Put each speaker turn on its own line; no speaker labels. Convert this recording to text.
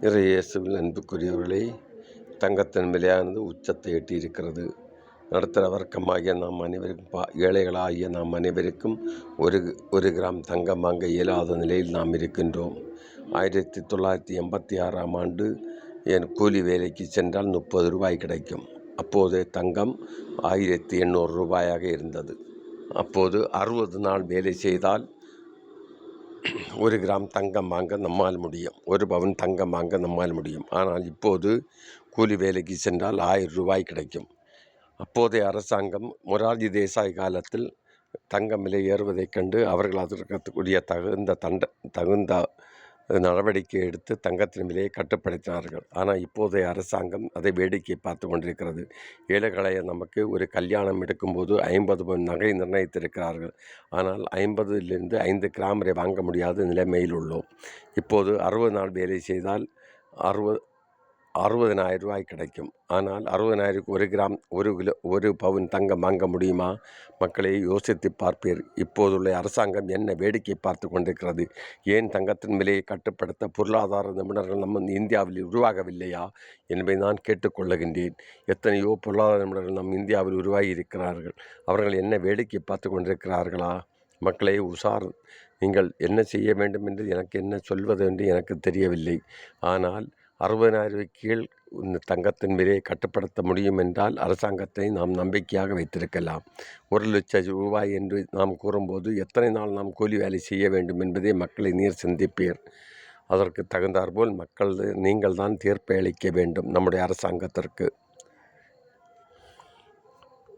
இறையேசுவில் அன்புக்குரியவர்களே தங்கத்தின் விலையானது உச்சத்தை எட்டியிருக்கிறது. நடுத்தர வர்க்கமாகிய நாம் அனைவருக்கும் பா ஏழைகளாகிய நாம் அனைவருக்கும் ஒரு ஒரு கிராம் தங்கம் வாங்க இயலாத நிலையில் நாம் இருக்கின்றோம். ஆயிரத்தி தொள்ளாயிரத்தி எண்பத்தி ஆறாம் ஆண்டு என் கூலி வேலைக்கு சென்றால் முப்பது ரூபாய் கிடைக்கும். அப்போது தங்கம் ஆயிரத்தி எண்ணூறு ரூபாயாக இருந்தது. அப்போது அறுபது நாள் வேலை செய்தால் ஒரு கிராம் தங்கம் வாங்க நம்மால் முடியும். ஒரு பவன் தங்கம் வாங்க நம்மால் முடியும். ஆனால் இப்போது கூலி வேலைக்கு சென்றால் ஆயிரம் ரூபாய் கிடைக்கும். அப்போதைய அரசாங்கம் மொரார்ஜி தேசாய் காலத்தில் தங்கம் விலை ஏறுவதைக் கண்டு அவர்கள் அதற்குரிய தகுந்த தண்ட தகுந்த நடவடிக்கை எடுத்து தங்கத்தின் விலையை கட்டுப்படுத்தினார்கள். ஆனால் இப்போதைய அரசாங்கம் அதை வேடிக்கை பார்த்து கொண்டிருக்கிறது. ஏழைகளை நமக்கு ஒரு கல்யாணம் எடுக்கும்போது ஐம்பது பவுன் நகை நிர்ணயித்திருக்கிறார்கள். ஆனால் ஐம்பதிலிருந்து ஐந்து கிராம் வரை வாங்க முடியாத நிலைமையில் உள்ளோம். இப்போது அறுபது நாள் வேலை செய்தால் அறுபது அறுபதனாயிரம் ரூபாய் கிடைக்கும். ஆனால் அறுபதனாயிரம் ஒரு கிராம் ஒரு கிலோ ஒரு பவுன் தங்கம் வாங்க முடியுமா? மக்களை யோசித்து பார்ப்பீர். இப்போதுள்ள அரசாங்கம் என்ன வேடிக்கை பார்த்து கொண்டிருக்கிறது? ஏன் தங்கத்தின் விலையை கட்டுப்படுத்த பொருளாதார நிபுணர்கள் நம்ம இந்தியாவில் உருவாகவில்லையா? என்பதை நான் கேட்டுக்கொள்ளுகின்றேன் எத்தனையோ பொருளாதார நிபுணர்கள் நம் இந்தியாவில் உருவாகி இருக்கிறார்கள். அவர்கள் என்ன வேடிக்கை பார்த்து கொண்டிருக்கிறார்களா? மக்களை உஷார் நீங்கள் என்ன செய்ய வேண்டும் என்று எனக்கு என்ன சொல்வது என்று எனக்கு தெரியவில்லை. ஆனால் அறுபதனாயிரம் கீழ் இந்த தங்கத்தின் விலையை கட்டுப்படுத்த முடியும் என்றால் அரசாங்கத்தை நாம் நம்பிக்கையாக வைத்திருக்கலாம். ஒரு லட்சம் ரூபாய் என்று நாம் கூறும்போது எத்தனை நாள் நாம் கூலி வேலை செய்ய வேண்டும் என்பதை மக்களை நீர் சிந்திப்பீர். அதற்கு தகுந்தாற்போல் மக்கள் நீங்கள் தான் தீர்ப்பை அளிக்க வேண்டும். நம்முடைய அரசாங்கத்திற்கு.